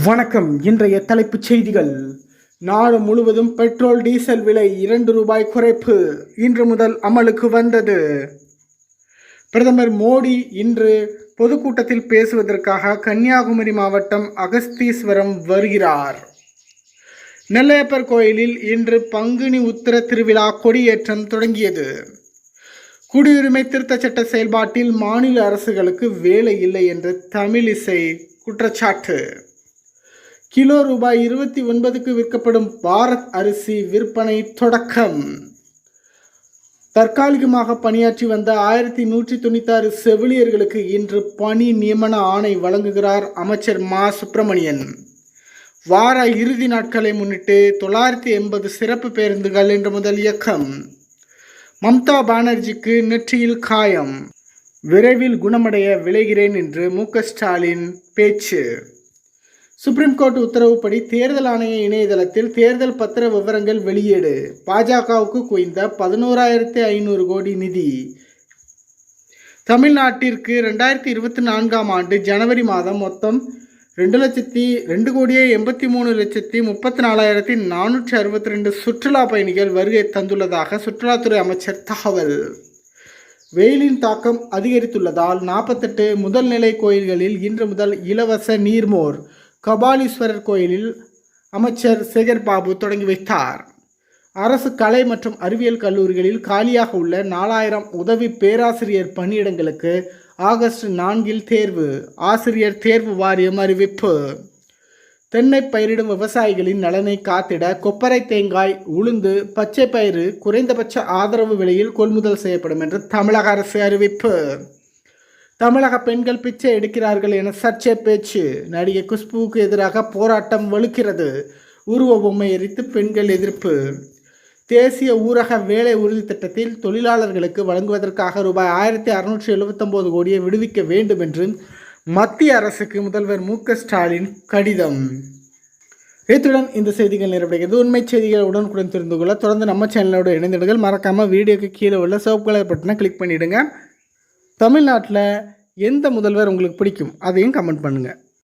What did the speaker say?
வணக்கம். இன்றைய தலைப்புச் செய்திகள். நாடு முழுவதும் பெட்ரோல் டீசல் விலை இரண்டு ரூபாய் குறைப்பு. இன்று முதல் அமலுக்கு வந்தது. பிரதமர் மோடி இன்று பொதுக்கூட்டத்தில் பேசுவதற்காக கன்னியாகுமரி மாவட்டம் அகஸ்தீஸ்வரம் வருகிறார். நெல்லையப்பர் கோயிலில் இன்று பங்குனி உத்திர திருவிழா கொடியேற்றம் தொடங்கியது. குடியுரிமை திருத்தச் சட்ட செயல்பாட்டில் மாநில அரசுகளுக்கு வேலை இல்லை என்ற தமிழிசை குற்றச்சாட்டு. கிலோ ரூபாய் இருபத்தி ஒன்பதுக்கு விற்கப்படும் பாரத் அரிசி விற்பனை தொடக்கம். தற்காலிகமாக பணியாற்றி வந்த ஆயிரத்தி நூற்றி தொண்ணூத்தாறு செவிலியர்களுக்கு இன்று பணி நியமன ஆணை வழங்குகிறார் அமைச்சர் மா. சுப்பிரமணியன். வார இறுதி நாட்களை முன்னிட்டு தொள்ளாயிரத்தி எண்பது சிறப்பு பேருந்துகள் இன்று முதல் இயக்கம். மம்தா பானர்ஜிக்கு நெற்றியில் காயம். விரைவில் குணமடைய விளைகிறேன் என்று மு. ஸ்டாலின் பேச்சு. சுப்ரீம் கோர்ட் உத்தரவுப்படி தேர்தல் ஆணைய இணையதளத்தில் தேர்தல் பத்திர விவரங்கள் வெளியீடு. பாஜகவுக்கு குவிந்த பதினோராயிரத்தி ஐநூறு கோடி நிதி. தமிழ்நாட்டிற்கு ரெண்டாயிரத்தி இருபத்தி நான்காம் ஆண்டு ஜனவரி மாதம் மொத்தம் ரெண்டு லட்சத்தி ரெண்டு கோடியே எண்பத்தி மூணு லட்சத்தி முப்பத்தி நாலாயிரத்தி நானூற்றி அறுபத்தி ரெண்டு சுற்றுலா பயணிகள் வருகை தந்துள்ளதாக சுற்றுலாத்துறை அமைச்சர் தகவல். வெயிலின் தாக்கம் அதிகரித்துள்ளதால் நாற்பத்தெட்டு முதல்நிலை கோயில்களில் இன்று முதல் இலவச நீர்மோர் கபாலீஸ்வரர் கோயிலில் அமைச்சர் சேகர் பாபு தொடங்கி வைத்தார். அரசு கலை மற்றும் அறிவியல் கல்லூரிகளில் காலியாக உள்ள நாலாயிரம் உதவி பேராசிரியர் பணியிடங்களுக்கு ஆகஸ்ட் நான்கில் தேர்வு ஆசிரியர் தேர்வு வாரியம் அறிவிப்பு. தென்னை பயிரிடும் விவசாயிகளின் நலனை காத்திட கொப்பரை தேங்காய் உளுந்து பச்சை பயிறு குறைந்தபட்ச ஆதரவு விலையில் கொள்முதல் செய்யப்படும் என்று தமிழக அரசு அறிவிப்பு. தமிழக பெண்கள் பிச்சை எடுக்கிறார்கள் என சர்ச்சை பேச்சு. நடிகை குஷ்புவுக்கு எதிராக போராட்டம் வலுக்கிறது. உருவ பொம்மை எரித்து பெண்கள் எதிர்ப்பு. தேசிய ஊரக வேலை உறுதி திட்டத்தில் தொழிலாளர்களுக்கு வழங்குவதற்காக ரூபாய் ஆயிரத்தி அறுநூற்றி எழுபத்தொம்போது கோடியை விடுவிக்க வேண்டும் என்று மத்திய அரசுக்கு முதல்வர் மு ஸ்டாலின் கடிதம். இத்துடன் இந்த செய்திகள் நிறைவடைகிறது. உண்மை செய்திகளை உடனுக்குடன் தெரிந்து கொள்ள தொடர்ந்து நம்ம சேனலோடு இணைந்திடுங்கள். மறக்காமல் வீடியோக்கு கீழே உள்ள சிவப்பு கலர் பட்டனை கிளிக் பண்ணிவிடுங்க தமிழ்நாட்டில் எந்த முதல்வர் உங்களுக்கு பிடிக்கும் அதையும் கமெண்ட் பண்ணுங்கள்